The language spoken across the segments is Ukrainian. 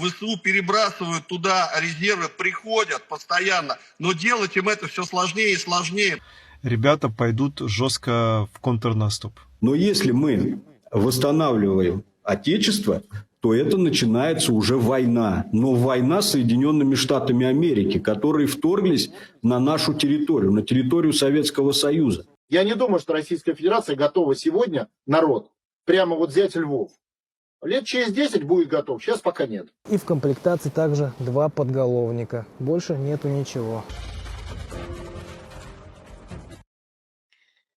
ВСУ перебрасывают туда резервы, приходят постоянно, но делать им это все сложнее и сложнее. Ребята пойдут жестко в контрнаступ. Но если мы восстанавливаем Отечество, то это начинается уже война. Но война с Соединенными Штатами Америки, которые вторглись на нашу территорию, на территорию Советского Союза. Я не думаю, что Российская Федерация готова сегодня, народ, прямо вот взять Львов. Лет через 10 будет готов, сейчас пока нет. И в комплектации также два подголовника. Больше нету ничего.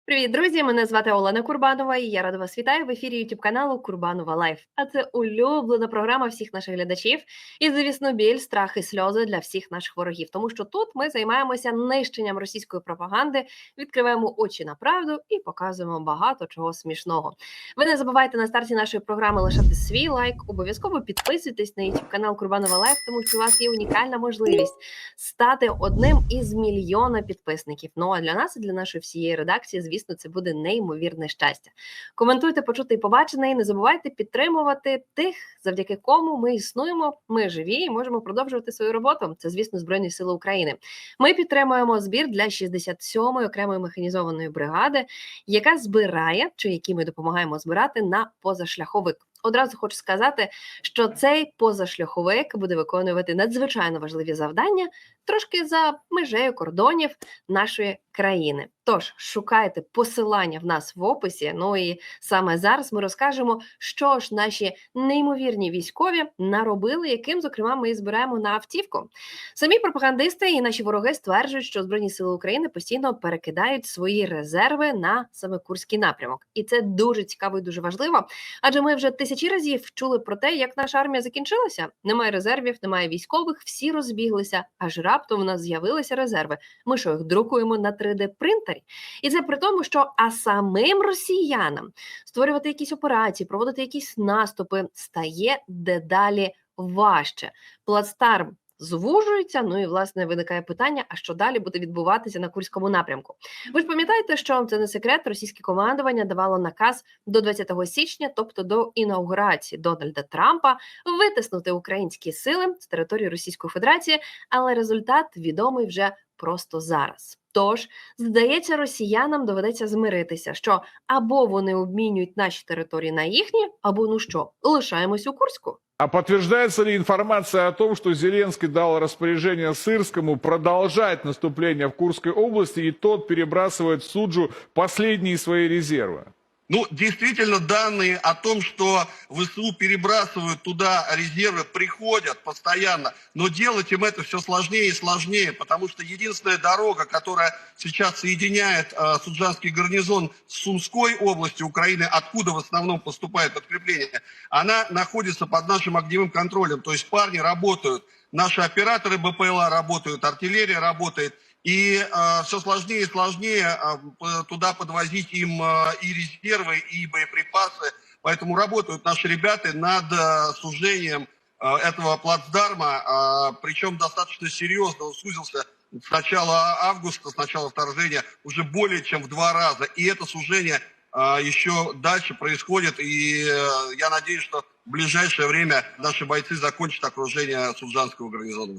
Привіт, друзі! Мене звати Олена Курбанова, і я рада вас вітаю в ефірі youtube каналу Курбанова Лайф. А це улюблена програма всіх наших глядачів. І, звісно, біль, страх і сльози для всіх наших ворогів. Тому що тут ми займаємося нищенням російської пропаганди, відкриваємо очі на правду і показуємо багато чого смішного. Ви не забувайте на старті нашої програми лишати свій лайк. Обов'язково підписуйтесь на youtube канал Курбанова Лайф, тому що у вас є унікальна можливість стати одним із мільйона підписників. Ну а для нас і для нашої всієї редакції, звісно, це буде неймовірне щастя. Коментуйте, почути і побачене, і не забувайте підтримувати тих, завдяки кому ми існуємо. Ми живі і можемо продовжувати свою роботу. Це, звісно, Збройні Сили України. Ми підтримуємо збір для 67-ї окремої механізованої бригади, яка збирає чи які ми допомагаємо збирати на позашляховик. Одразу хочу сказати, що цей позашляховик буде виконувати надзвичайно важливі завдання трошки за межею кордонів нашої країни. Тож шукайте посилання в нас в описі. Ну і саме зараз ми розкажемо, що ж наші неймовірні військові наробили, яким зокрема ми і збираємо на автівку. Самі пропагандисти і наші вороги стверджують, що збройні сили України постійно перекидають свої резерви на саме курський напрямок, і це дуже цікаво і дуже важливо. Адже ми вже тисячі разів чули про те, як наша армія закінчилася. Немає резервів, немає військових, всі розбіглися. Аж раптом у нас з'явилися резерви. Ми що їх друкуємо на 3D принтері, і це при тому, що а самим росіянам створювати якісь операції, проводити якісь наступи стає дедалі важче. Плацдарм звужується. Ну і власне виникає питання: а що далі буде відбуватися на курському напрямку? Ви ж пам'ятаєте, що це не секрет, російське командування давало наказ до 20 січня, тобто до інаугурації Дональда Трампа, витиснути українські сили з території Російської Федерації, але результат відомий вже просто зараз. Тож, здається, росіянам доведеться змиритися, що або вони обмінюють наші території на їхні, або ну що, лишаємось у Курську. А подтверждается ли информация о том, что Зеленский дал распоряжение Сырскому продолжать наступление в Курской области, и тот перебрасывает в Суджу последние свои резервы? Ну, действительно, данные о том, что ВСУ перебрасывают туда резервы, приходят постоянно, но делать им это все сложнее и сложнее, потому что единственная дорога, которая сейчас соединяет э, Суджанский гарнизон с Сумской областью Украины, откуда в основном поступает подкрепление, она находится под нашим огневым контролем. То есть парни работают, наши операторы БПЛА работают, артиллерия работает, и э, все сложнее и сложнее э, туда подвозить им э, и резервы, и боеприпасы. Поэтому работают наши ребята над э, сужением э, этого плацдарма, э, причем достаточно серьезно. Он сузился с начала августа, с начала вторжения, уже более чем в два раза. И это сужение э, еще дальше происходит. И э, я надеюсь, что в ближайшее время наши бойцы закончат окружение Суджанского гарнизона.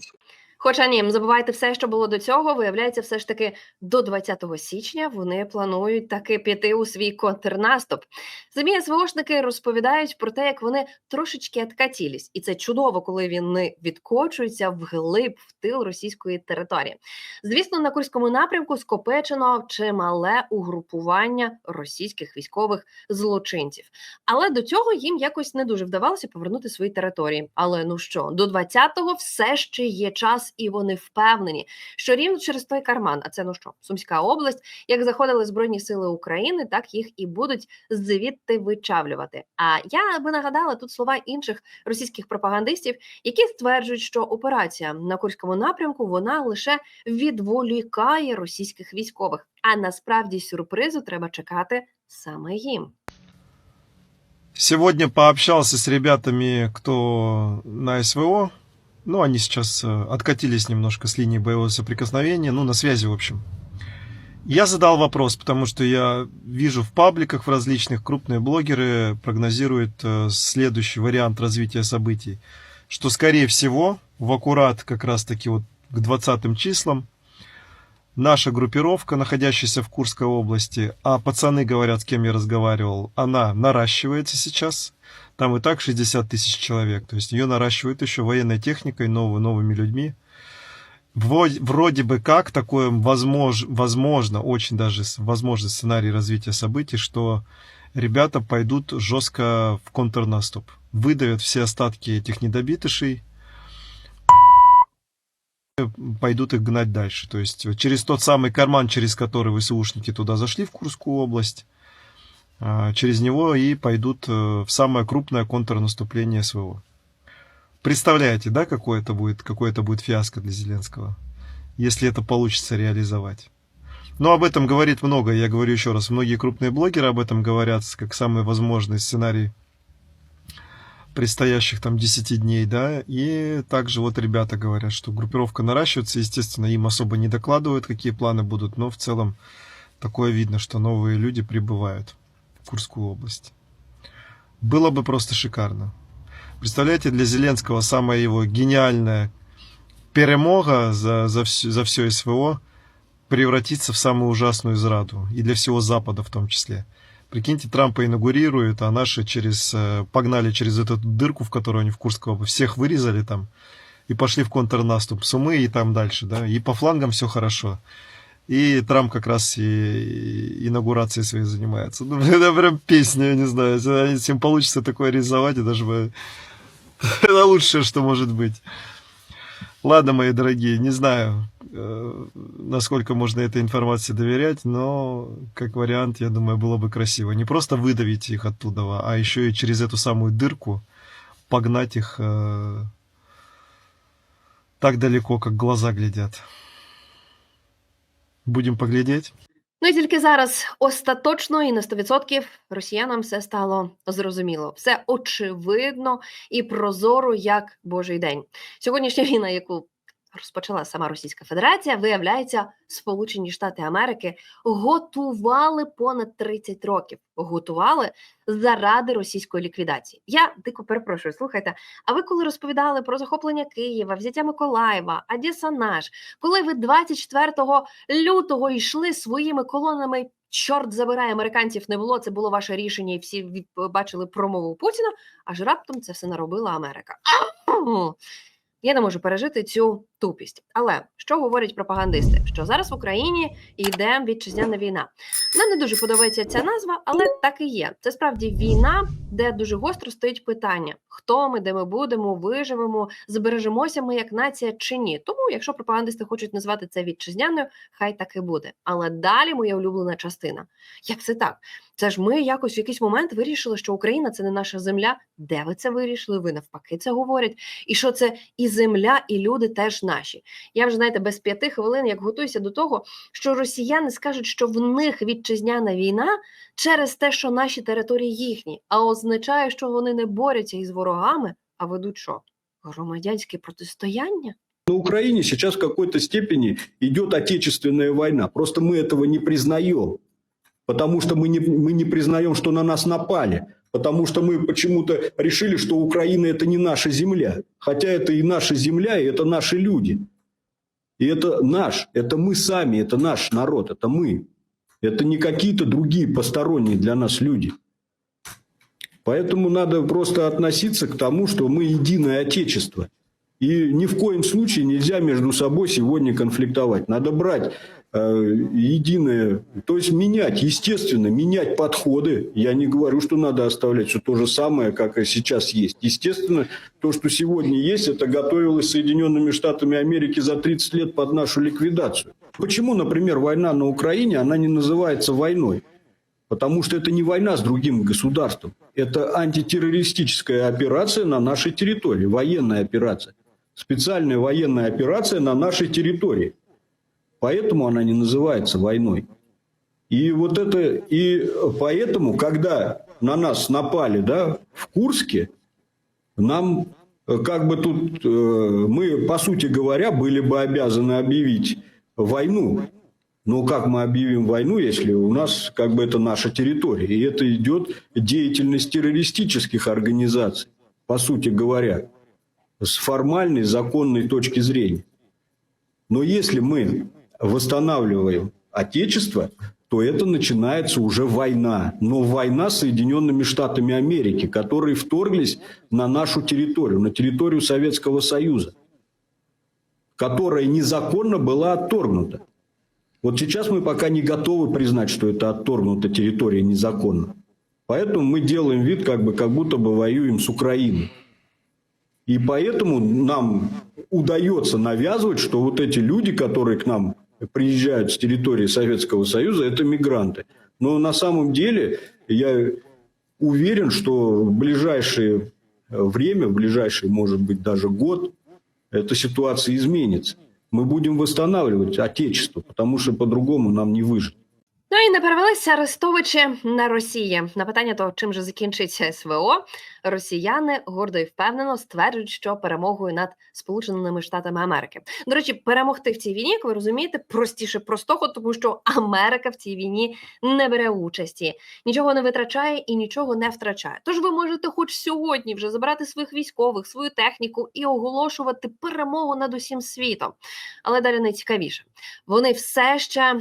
Хоча ні, забувайте все, що було до цього. Виявляється, все ж таки до 20 січня вони планують таки піти у свій контрнаступ. Самі СВОшники розповідають про те, як вони трошечки откатілись, і це чудово, коли вони відкочуються вглиб в тил російської території. Звісно, на курському напрямку скопечено чимале угрупування російських військових злочинців. Але до цього їм якось не дуже вдавалося повернути свої території. Але ну що, до 20-го все ще є час, і вони впевнені, що рівно через той карман, а це ну що, Сумська область, як заходили збройні сили України, так їх і будуть звідти вичавлювати. А я би нагадала тут слова інших російських пропагандистів, які стверджують, що операція на Курському напрямку вона лише відволікає російських військових. А насправді сюрпризу треба чекати саме їм. Сегодня пообщался с ребятами, кто на СВО. Ну, они сейчас э, откатились немножко с линии боевого соприкосновения, ну, на связи, в общем. Я задал вопрос, потому что я вижу в пабликах в различных крупные блогеры прогнозируют э, следующий вариант развития событий. что, скорее всего, в аккурат как раз-таки вот к 20 числам наша группировка, находящаяся в Курской области, а пацаны говорят, с кем я разговаривал, она наращивается сейчас. Там и так 60 тысяч человек. То есть ее наращивают еще военной техникой, новыми, новыми людьми. Вроде, вроде бы как такое возмож, возможно, очень даже возможный сценарий развития событий, что ребята пойдут жестко в контрнаступ. Выдавят все остатки этих недобитышей, пойдут их гнать дальше. То есть через тот самый карман, через который ВСУшники туда зашли в Курскую область, через него и пойдут э, в самое крупное контрнаступление СВО. Представляете, да, какое это будет, какое это будет фиаско для Зеленского, если это получится реализовать. Но об этом говорит много, я говорю еще раз, многие крупные блогеры об этом говорят, как самый возможный сценарий предстоящих там 10 дней, да, и также вот ребята говорят, что группировка наращивается, естественно, им особо не докладывают, какие планы будут, но в целом такое видно, что новые люди прибывают Курскую область. Было бы просто шикарно. Представляете, для Зеленского самая его гениальная перемога за, за, все, за все СВО превратится в самую ужасную израду. И для всего Запада в том числе. Прикиньте, Трампа инаугурируют, а наши через, э, погнали через эту дырку, в которую они в Курской области. Всех вырезали там и пошли в контрнаступ. Сумы и там дальше, да. И по флангам все хорошо. И Трамп как раз и, инаугурацией своей занимается. Ну, это прям песня, я не знаю. Если им получится такое рисовать, это бы... Это лучшее, что может быть. Ладно, мои дорогие, не знаю, э, насколько можно этой информации доверять, но как вариант, я думаю, было бы красиво. Не просто выдавить их оттуда, а еще и через эту самую дырку погнать их э, так далеко, как глаза глядят. Будем поглядіти. Ну і тільки зараз остаточно і на 100% росіянам все стало зрозуміло. Все очевидно і прозоро, як божий день. Сьогоднішня війна, яку розпочала сама Російська Федерація, виявляється, Сполучені Штати Америки готували понад 30 років. Готували заради російської ліквідації. Я дико перепрошую, слухайте. А ви коли розповідали про захоплення Києва, взяття Миколаєва, Одеса наш, коли ви 24 лютого йшли своїми колонами. Чорт забирає американців не було. Це було ваше рішення, і всі бачили промову Путіна. Аж раптом це все наробила Америка. Я не можу пережити цю тупість. Але що говорять пропагандисти? Що зараз в Україні йде вітчизняна війна. Нам не дуже подобається ця назва, але так і є. Це справді війна, де дуже гостро стоїть питання: хто ми, де ми будемо, виживемо, збережемося ми як нація чи ні. Тому, якщо пропагандисти хочуть назвати це вітчизняною, хай так і буде. Але далі моя улюблена частина. Як це так? Це ж ми якось в якийсь момент вирішили, що Україна це не наша земля. Де ви це вирішили? Ви навпаки це говорять. І що це і земля, і люди теж наші. Я вже знаєте, без п'яти хвилин як готуюся до того, що росіяни скажуть, що в них вітчизняна війна через те, що наші території їхні, а означає, що вони не борються із ворогами, а ведуть що? Громадянське протистояння? На Украине сейчас в какой-то степени идет отечественная война. Просто мы этого не признаем. Потому что мы не, мы не признаем, что на нас напали. Потому что мы почему-то решили, что Украина это не наша земля. Хотя это и наша земля, и это наши люди. И это наш, это мы сами, это наш народ, это мы. Это не какие-то другие посторонние для нас люди. Поэтому надо просто относиться к тому, что мы единое отечество. И ни в коем случае нельзя между собой сегодня конфликтовать. Надо брать э, единое, то есть менять, естественно, менять подходы. Я не говорю, что надо оставлять все то же самое, как и сейчас есть. Естественно, то, что сегодня есть, это готовилось Соединенными Штатами Америки за 30 лет под нашу ликвидацию. Почему, например, война на Украине, она не называется войной? Потому что это не война с другим государством. Это антитеррористическая операция на нашей территории, военная операция. Специальная военная операция на нашей территории. Поэтому она не называется войной. И вот это, и поэтому, когда на нас напали, да, в Курске, нам э, как бы тут, э, мы, по сути говоря, были бы обязаны объявить войну. Но как мы объявим войну, если у нас как бы это наша территория? И это идет деятельность террористических организаций, по сути говоря. С формальной, законной точки зрения. Но если мы восстанавливаем Отечество, то это начинается уже война. Но война с Соединенными Штатами Америки, которые вторглись на нашу территорию, на территорию Советского Союза, которая незаконно была отторгнута. Вот сейчас мы пока не готовы признать, что это отторгнута территория незаконно. Поэтому мы делаем вид, как, бы, как будто бы воюем с Украиной. И поэтому нам удается навязывать, что вот эти люди, которые к нам приезжают с территории Советского Союза, это мигранты. Но на самом деле я уверен, что в ближайшее время, в ближайший, может быть, даже год, эта ситуация изменится. Мы будем восстанавливать Отечество, потому что по-другому нам не выжить. Ну і не перевелися арестовичі на Росії. На питання того, чим же закінчиться СВО, росіяни гордо і впевнено стверджують, що перемогою над Сполученими Штатами Америки. До речі, перемогти в цій війні, як ви розумієте, простіше простого, тому що Америка в цій війні не бере участі, нічого не витрачає і нічого не втрачає. Тож ви можете, хоч сьогодні, вже забрати своїх військових, свою техніку і оголошувати перемогу над усім світом. Але далі найцікавіше. Вони все ще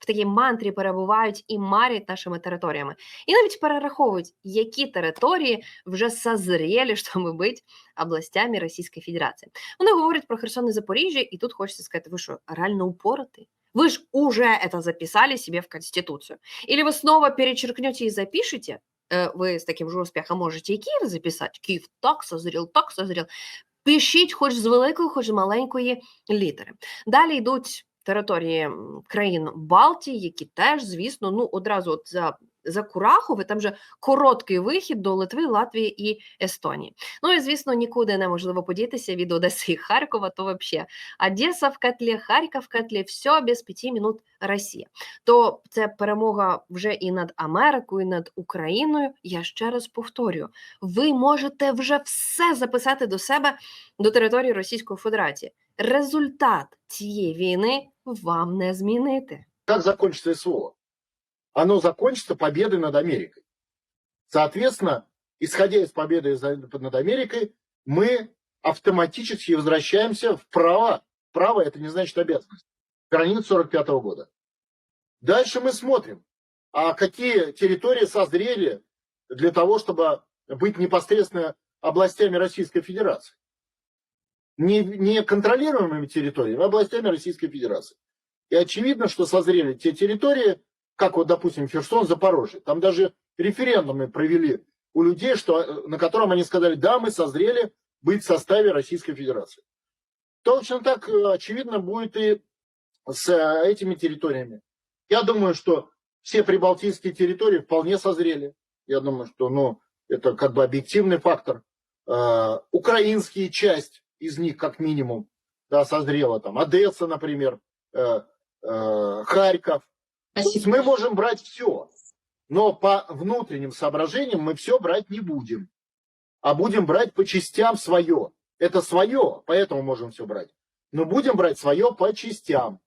в такій мантрі перебувають і марять нашими територіями, і навіть перераховують, які території вже созрели, щоб бути областями Російської Федерації. Вони говорять про Херсон і Запоріжжя, і тут хочеться сказати, ви що, реально упороти? Вы же уже это записали себе в Конституцию. Или вы снова перечеркнете и запишете, э, вы с таким же успехом можете и Киев записать. Киев так созрел, так созрел. Пишіть хоч з великої, хоч з маленької літери. Далі йдуть території країн Балтії, які теж, звісно, ну одразу от за, за Курахове, там же короткий вихід до Литви, Латвії і Естонії. Ну і звісно, нікуди неможливо подітися від Одеси і Харкова, то взагалі Одеса в котлі, Харків в котлі, все без п'яти минут Росія. То це перемога вже і над Америкою, і над Україною. Я ще раз повторюю: ви можете вже все записати до себе до території Російської Федерації. Результат цієї війни вам не змінити. Как закончится СВО? Оно закончится победой над Америкой. Соответственно, исходя из победы над Америкой, мы автоматически возвращаемся в право. Право это не значит обязанность. Границ 45 года. Дальше мы смотрим, а какие территории созрели для того, чтобы быть непосредственно областями Российской Федерации. Не, не контролируемыми территориями, а областями Российской Федерации. И очевидно, что созрели те территории, как вот, допустим, Херсон, Запорожье. Там даже референдумы провели у людей, что, э, на котором они сказали, да, мы созрели быть в составе Российской Федерации. Точно так, э, очевидно, будет и с э, этими территориями. Я думаю, что все прибалтийские территории вполне созрели. Я думаю, что ну, это как бы объективный фактор. Украинские часть из них, как минимум, да, созрела. Там Одесса, например, э, э, Харьков. То есть мы можем брать все. Но по внутренним соображениям мы все брать не будем. А будем брать по частям свое. Это свое, поэтому можем все брать. Но будем брать свое по частям.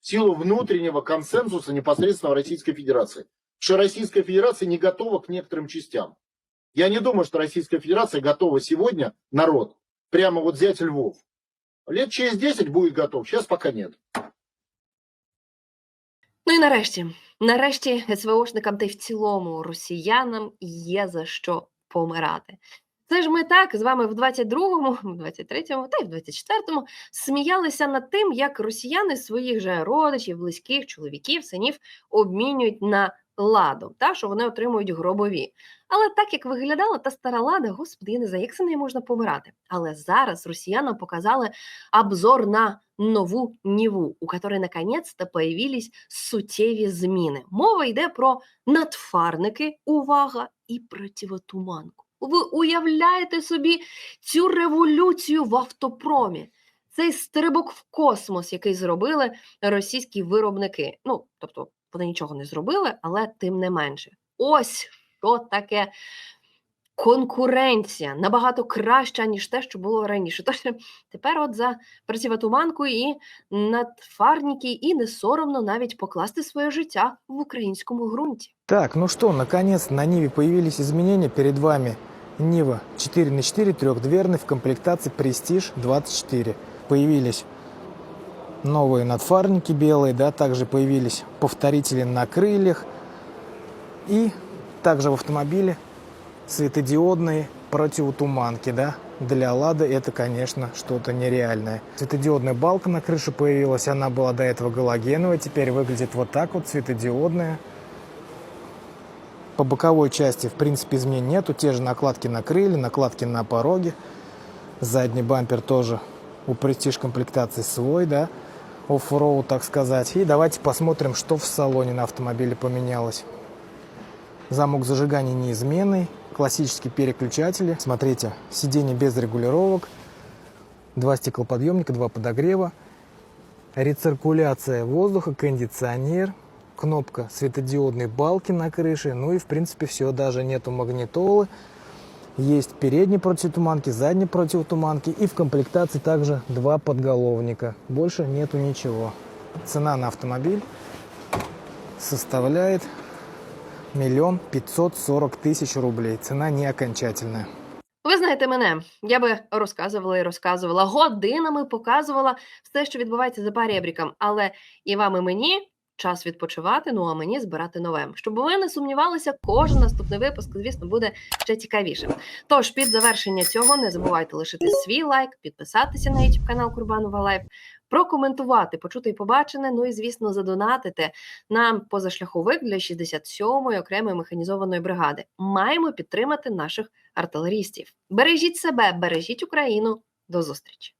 В силу внутреннего консенсуса непосредственно в Российской Федерации. Что Российская Федерация не готова к некоторым частям. Я не думаю, что Российская Федерация готова сегодня, народ, прямо вот взять Львов. Лет через 10 будет готов, сейчас пока нет. Ну і нарешті, нарешті, СВОшникам та й в цілому росіянам є за що помирати. Це ж ми так з вами в 22-му, в 23-му та й в 24-му сміялися над тим, як росіяни своїх же родичів, близьких, чоловіків, синів обмінюють на ладу, та що вони отримують гробові. Але так як виглядала та стара лада, господи, я не знаю, як це нею можна помирати. Але зараз росіянам показали обзор на нову Ніву, у которой наконец-то появились суттєві зміни. Мова йде про надфарники, увага, і противотуманку. Ви уявляєте собі цю революцію в автопромі? Цей стрибок в космос, який зробили російські виробники. Ну, тобто, вони нічого не зробили, але тим не менше. Ось що таке конкуренція набагато краща, ніж те, що було раніше. Тож тепер, от за противотуманку і надфарники, і не соромно навіть покласти своє життя в українському ґрунті. Так, ну что, наконец на Ниве появились изменения перед вами. Нива 4 на 4 трехдверный в комплектации Prestige 24. Появились новые надфарники белые, да, также появились повторители на крыльях. И также в автомобиле светодиодные противотуманки, да. Для Лады это, конечно, что-то нереальное. Светодиодная балка на крыше появилась, она была до этого галогеновая, теперь выглядит вот так вот, светодиодная. По боковой части, в принципе, изменений нету. Те же накладки на крылья, накладки на пороге. Задний бампер тоже у Prestige комплектации свой, да, оффроуд, так сказать. И давайте посмотрим, что в салоне на автомобиле поменялось. Замок зажигания неизменный, классические переключатели. Смотрите, сиденье без регулировок, два стеклоподъемника, два подогрева, рециркуляция воздуха, кондиционер, кнопка светодиодной балки на крыше, ну и в принципе все, даже нету магнитолы. Есть передние противотуманки, задние противотуманки и в комплектации также два подголовника. Больше нету ничего. Цена на автомобиль составляет миллион пятьсот сорок тысяч рублей. Цена не окончательная. Ви знаєте мене, я би розказувала і розказувала годинами, показувала все, що відбувається за парєбріком. Але і вам, і мені час відпочивати. Ну а мені збирати нове. Щоб ви не сумнівалися, кожен наступний випуск, звісно, буде ще цікавішим. Тож під завершення цього не забувайте лишити свій лайк, підписатися на YouTube канал Курбанова Лайф, прокоментувати, почути і побачене. Ну і звісно, задонатити на позашляховик для 67-ї окремої механізованої бригади. Маємо підтримати наших артилерістів. Бережіть себе, бережіть Україну. До зустрічі!